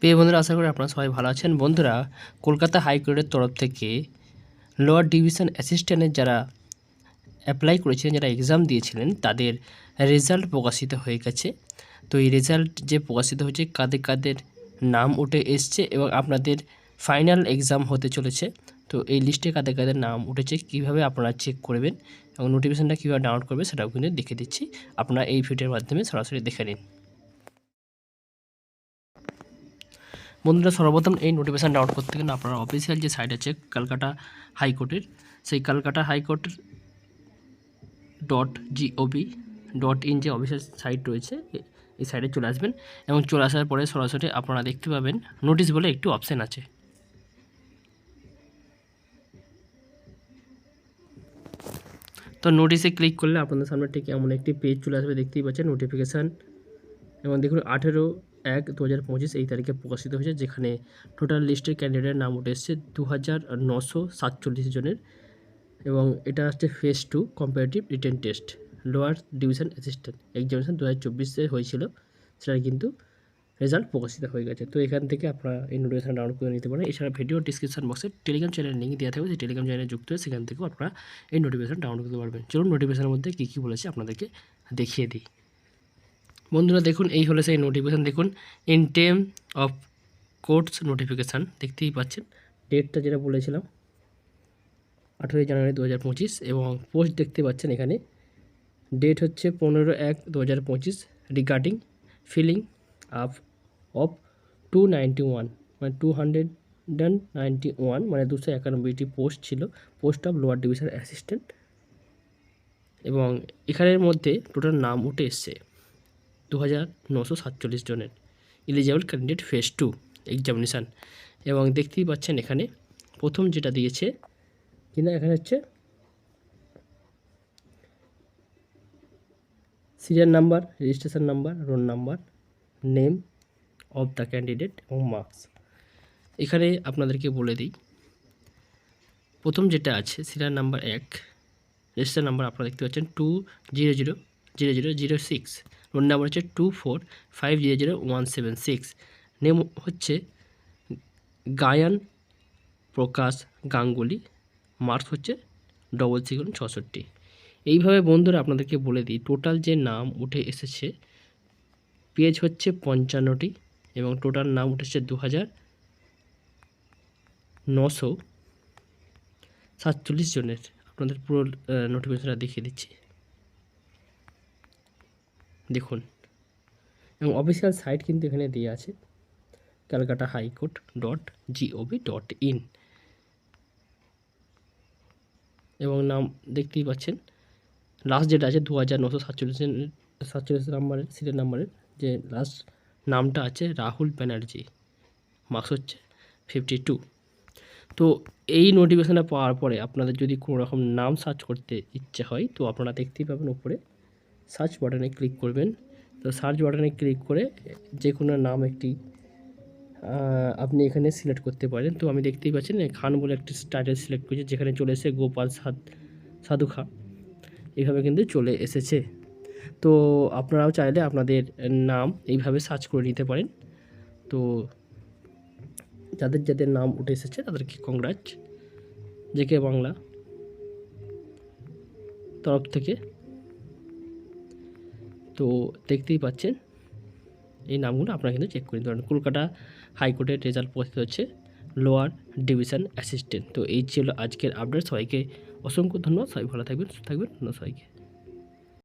প্রিয় বন্ধুরা, আশা করি আপনারা সবাই ভালো আছেন। বন্ধুরা, কলকাতা হাইকোর্টের তরফ থেকে লোয়ার ডিভিশন অ্যাসিস্ট্যান্টের যারা অ্যাপ্লাই করেছিলেন, যারা এক্সাম দিয়েছিলেন, তাদের রেজাল্ট প্রকাশিত হয়ে গেছে। তো এই রেজাল্ট যে প্রকাশিত হয়েছে, কাদের কাদের নাম উঠে এসছে এবং আপনাদের ফাইনাল এক্সাম হতে চলেছে, তো এই লিস্টে কাদের কাদের নাম উঠেছে, কীভাবে আপনারা চেক করবেন এবং নোটিফিকেশনটা কীভাবে ডাউনলোড করবে সেটাও কিন্তু দেখে দিচ্ছি। আপনারা এই ভিডিওর মাধ্যমে সরাসরি দেখে নিন। বন্ধুরা সর্বপ্রথম এই নোটিফিকেশান ডাউনলোড করতে গেলে আপনারা অফিসিয়াল যে সাইট আছে কলকাতা হাইকোর্টের সেই Kolkata high court dot G O B dot in যে অফিসিয়াল সাইট রয়েছে এই সাইটে চলে আসবেন এবং চলে আসার পরে সরাসরি আপনারা দেখতে পাবেন নোটিশ বলে একটু অপশান আছে। তো নোটিশে ক্লিক করলে আপনাদের সামনে ঠিক এমন একটি পেজ চলে আসবে, দেখতেই পাচ্ছেন নোটিফিকেশান এবং দেখুন আঠেরো এক দু হাজার পঁচিশ এই তারিখে প্রকাশিত হয়েছে, যেখানে টোটাল লিস্টের ক্যান্ডিডেটের নাম উঠে এসেছে দু হাজার নশো সাতচল্লিশ জনের এবং এটা হচ্ছে phase two comparative written test lower division assistant examination দু হাজার চব্বিশে হয়েছিল সেটা কিন্তু রেজাল্ট প্রকাশিত হয়ে গেছে। তো এখান থেকে আপনারা এই নোটিফিকেশন ডাউনলোড করে নিতে পারেন। এছাড়া ভিডিও ডিসক্রিপশন বক্সে টেলিগ্রাম চ্যানেল লিঙ্ক দেওয়া থাকবে, সেই টেলিগ্রাম চ্যানেলে যুক্ত হয়ে সেখান থেকেও আপনারা এই নোটিফিকেশন ডাউনলোড করতে পারবেন। চলুন নোটিফিকেশনের মধ্যে কী কী বলেছে আপনাদেরকে দেখিয়ে দিই। বন্ধুরা দেখুন, এই হলো সেই নোটিফিকেশান দেখুন ইন টেম অফ কোর্টস নোটিফিকেশান দেখতেই পাচ্ছেন। ডেটটা যেটা বলেছিলাম, আঠেরোই জানুয়ারি দু হাজার পঁচিশ, এবং পোস্ট দেখতে পাচ্ছেন এখানে। ডেট হচ্ছে পনেরো এক দু হাজার পঁচিশ regarding filling up of two মানে two hundred and ninety one মানে দুশো একানব্বইটি পোস্ট ছিল post of lower division assistant এবং এখানের মধ্যে টোটাল নাম উঠে এসছে। দু হাজার নশো সাতচল্লিশ জনের eligible candidate phase two examination এবং দেখতেই পাচ্ছেন এখানে প্রথম যেটা দিয়েছে কিনা এখানে হচ্ছে? Serial number registration number roll number name of the candidate এবং মার্কস এখানে আপনাদেরকে বলে দিই, প্রথম যেটা আছে সিরিয়াল নাম্বার এক রেজিস্টার নাম্বার আপনারা দেখতে পাচ্ছেন two zero zero zero zero zero six roll number হচ্ছে two four five zero zero one seven six. Name হচ্ছে গায়ান প্রকাশ গাঙ্গুলি। মার্কস হচ্ছে ডবল সিগুন ছষট্টি। এইভাবে বন্ধুরা আপনাদেরকে বলে দিই, টোটাল যে নাম উঠে এসেছে, পেজ হচ্ছে পঞ্চান্নটি এবং টোটাল নাম উঠেছে দু হাজার নশো সাতচল্লিশ জনের। আপনাদের পুরো নোটিফিকেশনটা দেখিয়ে দিচ্ছি। দেখুন। এবং অফিসিয়াল সাইট কিন্তু এখানে দেওয়া আছে Calcutta high court dot GOV dot in এবং নাম দেখতেই পাচ্ছেন লাস্ট যেটা আছে দু হাজার নশো সাতচল্লিশ সাতচল্লিশ নাম্বারের সিরিয়াল নাম্বারের যে লাস্ট নামটা আছে রাহুল ব্যানার্জি মার্কস হচ্ছে ফিফটি টু তো এই নোটিফিকেশানটা পাওয়ার পরে আপনাদের যদি কোনো রকম নাম সার্চ করতে ইচ্ছে হয়, তো আপনারা দেখতেই পাবেন উপরে সার্চ বাটনে ক্লিক করবেন। তো সার্চ বাটনে ক্লিক করে যে কোনো নাম একটি আপনি এখানে সিলেক্ট করতে পারেন। তো আমি দেখতেই পাচ্ছেন খান বলে একটি টাইটেল সিলেক্ট করেছি, যেখানে চলে এসে গোপাল সাদ সাধু খা এইভাবে কিন্তু চলে এসেছে। তো আপনারাও চাইলে আপনাদের নাম এইভাবে সার্চ করে নিতে পারেন। তো যাদের যাদের নাম উঠে এসেছে তাদেরকে কংগ্রাচ জেকে বাংলা। তরফ থেকে তো দেখতেই পাচ্ছেন, এই নামগুলো আপনারা কিন্তু চেক করে পারেন। কলকাতা হাইকোর্টের রেজাল্ট প্রকাশিত হচ্ছে লোয়ার ডিভিশন অ্যাসিস্ট্যান্ট তো এই ছিল আজকের আপডেট সবাইকে অসংখ্য ধন্যবাদ। সবাই ভালো থাকবেন, সুস্থ থাকবেন। ধন্যবাদ সবাইকে।